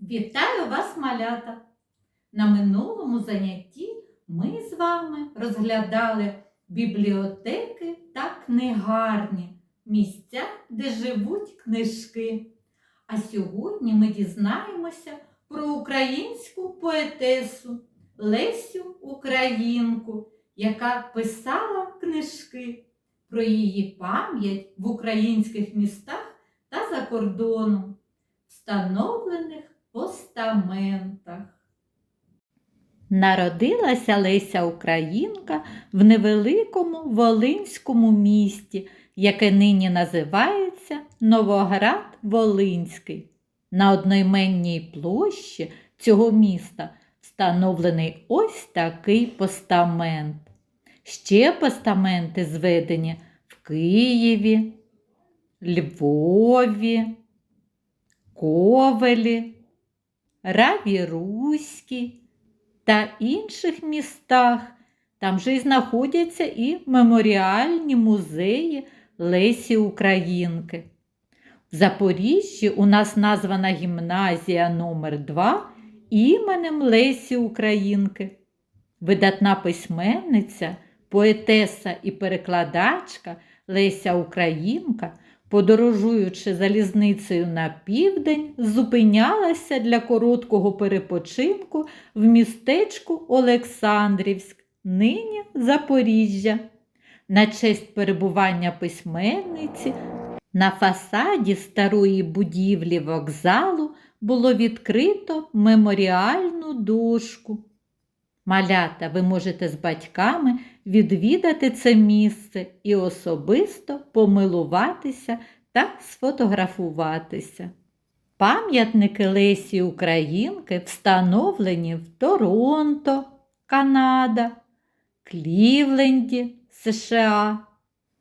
Вітаю вас, малята! На минулому занятті ми з вами розглядали бібліотеки та книгарні, місця, де живуть книжки. А сьогодні ми дізнаємося про українську поетесу Лесю Українку, яка писала книжки про її пам'ять в українських містах та за кордоном, встановлених постаментах. Народилася Леся Українка в невеликому волинському місті, яке нині називається Новоград Волинський. На одноіменній площі цього міста встановлений ось такий постамент. Ще постаменти зведені в Києві, Львові, Ковелі, Раві Руській та інших містах. Там же і знаходяться і меморіальні музеї Лесі Українки. В Запоріжжі у нас названа гімназія номер 2 іменем Лесі Українки. Видатна письменниця, поетеса і перекладачка Леся Українка, подорожуючи залізницею на південь, зупинялася для короткого перепочинку в містечку Олександрівськ, нині Запоріжжя. На честь перебування письменниці на фасаді старої будівлі вокзалу було відкрито меморіальну дошку. Малята, ви можете з батьками відвідати це місце і особисто помилуватися та сфотографуватися. Пам'ятники Лесі Українки встановлені в Торонто, Канада, Клівленді, США,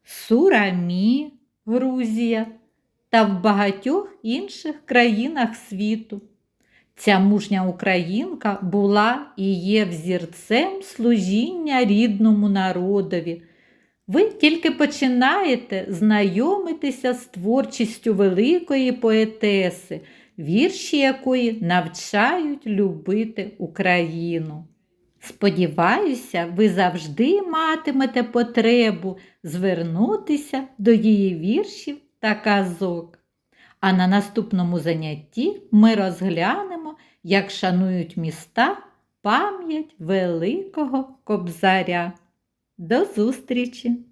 Сурамі, Грузія та в багатьох інших країнах світу. Ця мужня українка була і є взірцем служіння рідному народові. Ви тільки починаєте знайомитися з творчістю великої поетеси, вірші якої навчають любити Україну. Сподіваюся, ви завжди матимете потребу звернутися до її віршів та казок. А на наступному занятті ми розглянемо, як шанують міста пам'ять великого кобзаря. До зустрічі!